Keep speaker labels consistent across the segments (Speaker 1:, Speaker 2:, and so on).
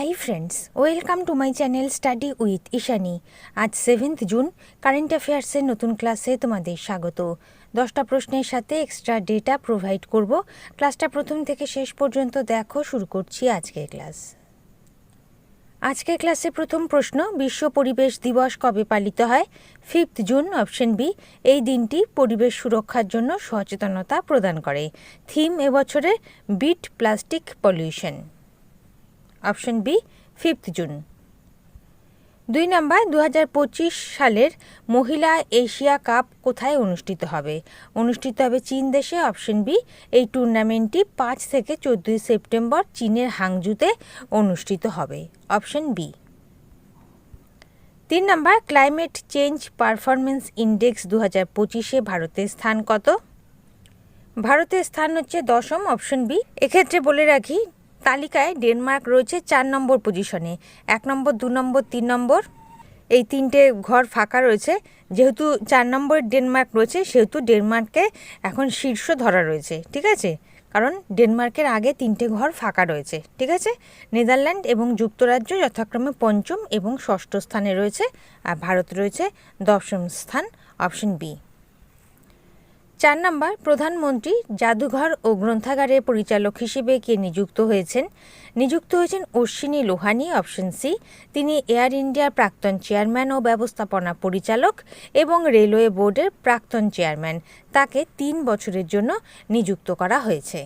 Speaker 1: Hi friends welcome to my channel study with Ishani আজ seventh June current অ্যাফেয়ার্সের নতুন ক্লাসে তোমাদের স্বাগত। দশটা প্রশ্নের সাথে এক্সট্রা ডেটা প্রোভাইড করব। ক্লাসটা প্রথম থেকে শেষ পর্যন্ত দেখো, শুরু করছি আজকের ক্লাস আজকের ক্লাসে প্রথম প্রশ্ন, বিশ্ব পরিবেশ দিবস কবে পালিত হয়? ফিফথ জুন অপশন বি এই দিনটি পরিবেশ সুরক্ষার জন্য সচেতনতা প্রদান করে। থিম এবছরের, beat plastic pollution option B fifth June দুই নম্বর দু হাজার পঁচিশ সালের মহিলা এশিয়া কাপ কোথায় অনুষ্ঠিত হবে? অনুষ্ঠিত হবে চীন দেশে, অপশন বি, এই টুর্নামেন্টটি পাঁচ থেকে চোদ্দোই সেপ্টেম্বর চীনের হাংজুতে অনুষ্ঠিত হবে। Option B. তিন নম্বর ক্লাইমেট চেঞ্জ পারফরমেন্স ইন্ডেক্স দু হাজার পঁচিশে ভারতের স্থান কত? ভারতের স্থান হচ্ছে দশম, অপশন বি। এক্ষেত্রে বলে রাখি তালিকায় ডেনমার্ক রয়েছে চার নম্বর পজিশনে, এক নম্বর, দু নম্বর, তিন নম্বর। এই তিনটে ঘর ফাঁকা রয়েছে। যেহেতু চার নম্বর ডেনমার্ক রয়েছে, সেহেতু ডেনমার্ককে এখন শীর্ষ ধরা রয়েছে, ঠিক আছে? কারণ ডেনমার্কের আগে তিনটে ঘর ফাঁকা রয়েছে, ঠিক আছে? নেদারল্যান্ড এবং যুক্তরাজ্য যথাক্রমে পঞ্চম এবং ষষ্ঠ স্থানে রয়েছে, আর ভারত রয়েছে দশম স্থান, অপশন বি। চার নম্বর, প্রধানমন্ত্রী জাদুঘর ও গ্রন্থাগারের পরিচালক হিসেবে কে নিযুক্ত হয়েছেন? নিযুক্ত হয়েছেন অশ্বিনী লোহানি, অপশন সি। তিনি এয়ার ইন্ডিয়ার প্রাক্তন চেয়ারম্যান ও ব্যবস্থাপনা পরিচালক এবং রেলওয়ে বোর্ডের প্রাক্তন চেয়ারম্যান। তাকে তিন বছরের জন্য নিযুক্ত করা হয়েছে।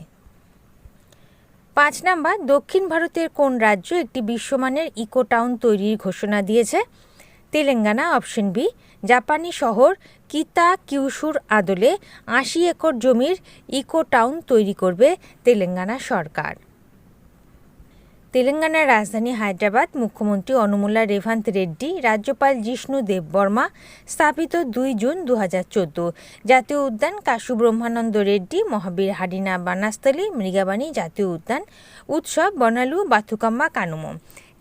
Speaker 1: পাঁচ নম্বর, দক্ষিণ ভারতের কোন রাজ্য একটি বিশ্বমানের ইকো টাউন তৈরির ঘোষণা দিয়েছে? Telangana, option B. জাপানি শহর কিতা কিউসুর আদলে আশি একর জমির ইকো টাউন তৈরি করবে তেলেঙ্গানা সরকার। তেলেঙ্গানার রাজধানী হায়দ্রাবাদ মুখ্যমন্ত্রী অনুমুল্লা রেভান্ত রেড্ডি, রাজ্যপাল জিষ্ণু দেববর্মা স্থাপিত দুই জুন দু হাজার চোদ্দ। জাতীয় উদ্যান কাশু ব্রহ্মানন্দ রেড্ডি, মহাবীর হাডিনা বানাস্থলী মৃগাবাণী জাতীয় উদ্যান, উৎসব বনালু বাথুকাম্মা কানুমো।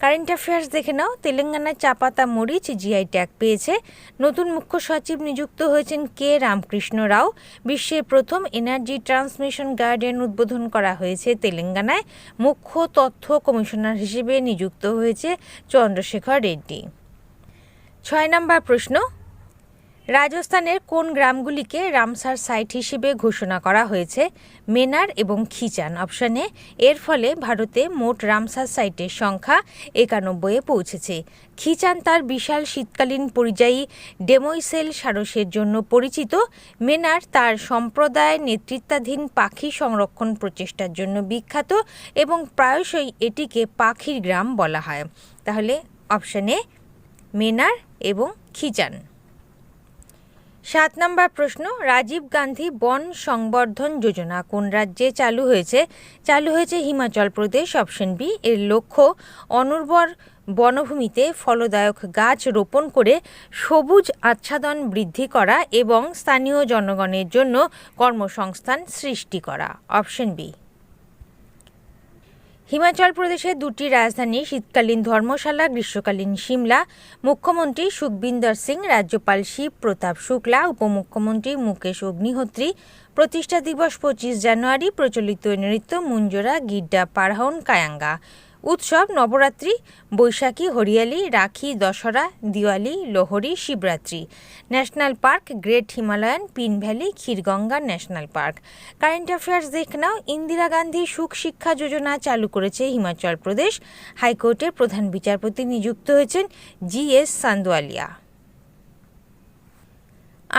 Speaker 1: কারেন্ট অ্যাফেয়ার্স দেখে নাও। তেলেঙ্গানায় চাপাতা মরিচ জিআই ট্যাগ পেয়েছে। নতুন মুখ্য সচিব নিযুক্ত হয়েছেন কে রামকৃষ্ণ রাও। বিশ্বের প্রথম এনার্জি ট্রান্সমিশন গার্ডেন উদ্বোধন করা হয়েছে তেলেঙ্গানায়। মুখ্য তথ্য কমিশনার হিসেবে নিযুক্ত হয়েছে চন্দ্রশেখর রেড্ডি। ছয় নম্বর প্রশ্ন। রাজস্থানের কোন গ্রামগুলিকে রামসার সাইট হিসেবে ঘোষণা করা হয়েছে? মেনার এবং খিচান। অপশানে এর ফলে ভারতে মোট রামসার সাইটের সংখ্যা একানব্বইয়ে পৌঁছেছে। খিচান তার বিশাল শীতকালীন পরিযায়ী ডেমোইসেল সারসের জন্য পরিচিত। মেনার তার সম্প্রদায় নেতৃত্বাধীন পাখি সংরক্ষণ প্রচেষ্টার জন্য বিখ্যাত এবং প্রায়শই এটিকে পাখির গ্রাম বলা হয়। তাহলে অপশানে মেনার এবং খিচান। সাত নম্বর প্রশ্ন, রাজীব গান্ধী বন সংবর্ধন যোজনা কোন রাজ্যে চালু হয়েছে? চালু হয়েছে হিমাচল প্রদেশ, অপশন বি, এর লক্ষ্য অনুর্বর বনভূমিতে ফলদায়ক গাছ রোপণ করে সবুজ আচ্ছাদন বৃদ্ধি করা এবং স্থানীয় জনগণের জন্য কর্মসংস্থান সৃষ্টি করা। Option B. হিমাচল প্রদেশের দুটি রাজধানী, শীতকালীন ধর্মশালা, গ্রীষ্মকালীন সিমলা মুখ্যমন্ত্রী সুখবিন্দর সিং, রাজ্যপাল শিব প্রতাপ শুক্লা, উপমুখ্যমন্ত্রী মুকেশ অগ্নিহোত্রী। প্রতিষ্ঠা দিবস পঁচিশ জানুয়ারি, প্রচলিত নৃত্য মুঞ্জরা গিড্ডা পারহন কায়াঙ্গা। উৎসব, Navratri, Baisakhi, Hariyali, Rakhi, Dussehra, Diwali, Lohri, Shivratri. National park, great Himalayan, Pin valley, Khirganga national park. Current affairs দেখ নাও, ইন্দিরা গান্ধী সুখ শিক্ষা যোজনা চালু করেছে হিমাচল প্রদেশ। হাইকোর্টের প্রধান বিচারপতি নিযুক্ত হয়েছেন জি এস সান্দোয়ালিয়া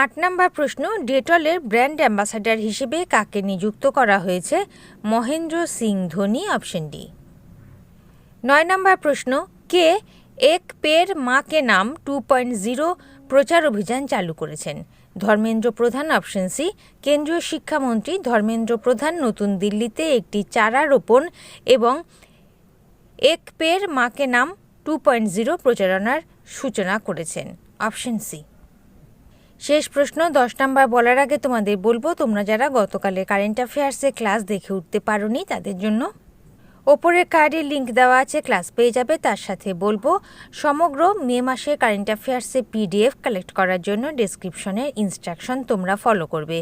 Speaker 1: আট নম্বর প্রশ্ন, ডেটলের ব্র্যান্ড অ্যাম্বাসাডার হিসেবে কাকে নিযুক্ত করা হয়েছে? Mahendra Singh Dhoni, option D. নয় নম্বর প্রশ্ন, কে এক পের মাকে নাম টু পয়েন্ট জিরো প্রচার অভিযান চালু করেছেন? ধর্মেন্দ্র প্রধান অপশন সি, কেন্দ্রীয় শিক্ষামন্ত্রী ধর্মেন্দ্র প্রধান নতুন দিল্লিতে একটি চারা রোপণ এবং এক পের মাকে নাম টু পয়েন্ট জিরো প্রচারণার সূচনা করেছেন। Option C. শেষ প্রশ্ন, দশ নম্বর বলার আগে তোমাদের বলব, তোমরা যারা গতকালে কারেন্ট অ্যাফেয়ার্সে ক্লাস দেখে উঠতে পারোনি তাদের জন্য ওপরের কার্ডে লিঙ্ক দেওয়া আছে, ক্লাস পেয়ে যাবে। তার সাথে বলব, সমগ্র মে মাসে কারেন্ট অ্যাফেয়ার্সে পিডিএফ কালেক্ট করার জন্য ডেসক্রিপশনের ইনস্ট্রাকশন তোমরা ফলো করবে।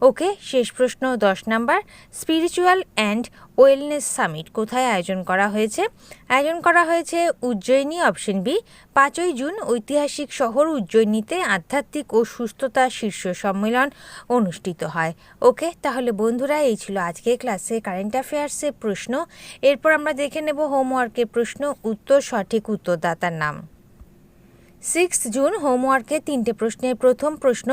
Speaker 1: ওকে, শেষ প্রশ্ন, দশ number. Spiritual and wellness summit কোথায় আয়োজন করা হয়েছে? আয়োজন করা হয়েছে উজ্জয়িনী অপশন বি পাঁচই জুন ঐতিহাসিক শহর উজ্জয়িনীতে আধ্যাত্মিক ও সুস্থতা শীর্ষ সম্মেলন অনুষ্ঠিত হয়। ওকে, তাহলে বন্ধুরা, এই ছিল আজকে ক্লাসে কারেন্ট অ্যাফেয়ার্সের প্রশ্ন। এরপর আমরা দেখে নেব হোমওয়ার্কের প্রশ্ন, উত্তর, সঠিক উত্তরদাতার নাম। সিক্স জুন, হোমওয়ার্কে তিনটে প্রশ্নের প্রথম প্রশ্ন,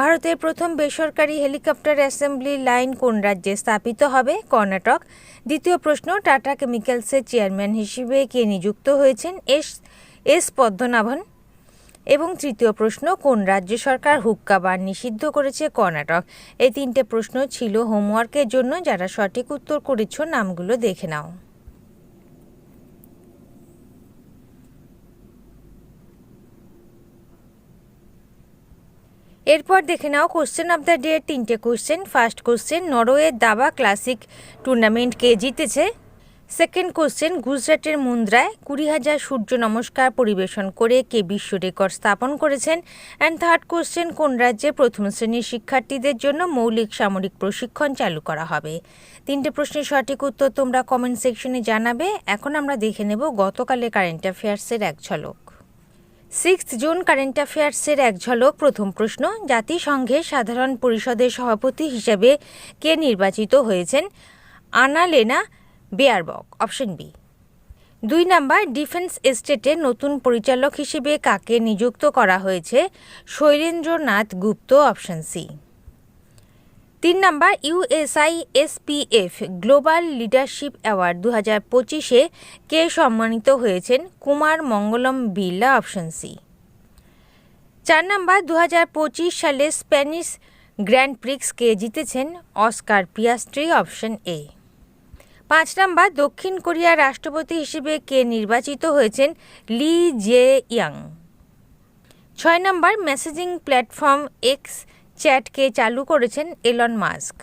Speaker 1: ভারতের প্রথম বেসরকারি হেলিকপ্টার অ্যাসেম্বলি লাইন কোন রাজ্যে স্থাপিত হবে? কর্ণাটক। দ্বিতীয় প্রশ্ন, টাটা কেমিক্যালসের চেয়ারম্যান হিসেবে কে নিযুক্ত হয়েছেন? S S Padmanabhan. এবং তৃতীয় প্রশ্ন, কোন রাজ্য সরকার হুক্কা বার নিষিদ্ধ করেছে কর্ণাটক? এই তিনটে প্রশ্ন ছিল হোমওয়ার্কের জন্য। যারা সঠিক উত্তর করেছ, নামগুলো দেখে নাও। এরপর দেখে নাও কোশ্চেন অফ দ্য ডে তিনটে কোশ্চেন ফার্স্ট কোশ্চেন নরওয়ের দাবা ক্লাসিক টুর্নামেন্ট কে জিতেছে? সেকেন্ড কোশ্চেন গুজরাটের মুন্দ্রায় কুড়ি হাজার সূর্য নমস্কার পরিবেশন করে কে বিশ্ব রেকর্ড স্থাপন করেছেন? অ্যান্ড থার্ড কোশ্চেন কোন রাজ্যে প্রথম শ্রেণির শিক্ষার্থীদের জন্য মৌলিক সামরিক প্রশিক্ষণ চালু করা হবে? তিনটে প্রশ্নের সঠিক উত্তর তোমরা কমেন্ট সেকশনে জানাবে। এখন আমরা দেখে নেব গতকালের কারেন্ট অ্যাফেয়ার্সের এক ঝলক। সিক্স জুন কারেন্ট অ্যাফেয়ার্সের এক ঝলক, প্রথম প্রশ্ন, জাতিসংঘের সাধারণ পরিষদের সভাপতি হিসেবে কে নির্বাচিত হয়েছেন? Annalena Baerbock option B. দুই নাম্বার, ডিফেন্স এস্টেটে নতুন পরিচালক হিসেবে কাকে নিযুক্ত করা হয়েছে শৈলেন্দ্রনাথ গুপ্ত, অপশন সি। তিন number USI SPF global leadership award দু হাজার পঁচিশে কে সম্মানিত হয়েছেন কুমার মঙ্গলম বিড়লা, অপশন সি। চার নাম্বার দু হাজার পঁচিশ সালে স্প্যানিশ গ্র্যান্ড প্রিক্স কে জিতেছেন অস্কার পিয়াস্ট্রি অপশন এ। পাঁচ নাম্বার, দক্ষিণ কোরিয়ার রাষ্ট্রপতি হিসেবে কে নির্বাচিত হয়েছেন? Lee Jae Yong. ছয় নম্বর, মেসেজিং প্ল্যাটফর্ম এক্স চ্যাটকে চালু করেছেন এলন মাস্ক।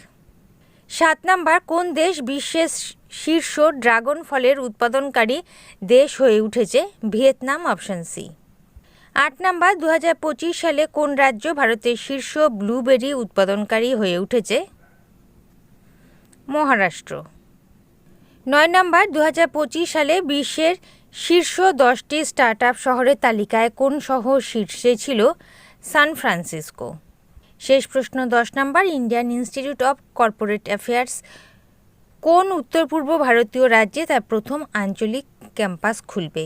Speaker 1: সাত নাম্বার, কোন দেশ বিশ্বের শীর্ষ ড্রাগন ফলের উৎপাদনকারী দেশ হয়ে উঠেছে? Vietnam option C. আট নাম্বার দু সালে কোন রাজ্য ভারতের শীর্ষ ব্লুবেরি উৎপাদনকারী হয়ে উঠেছে? মহারাষ্ট্র। নয় নম্বর দু হাজার পঁচিশ সালে বিশ্বের শীর্ষ দশটি স্টার্ট আপ শহরের তালিকায় কোন শহর শীর্ষে ছিল? San Francisco. শেষ প্রশ্ন, দশ number, Indian Institute of Corporate Affairs, কোন উত্তর পূর্ব ভারতীয় রাজ্যে তার প্রথম আঞ্চলিক ক্যাম্পাস খুলবে?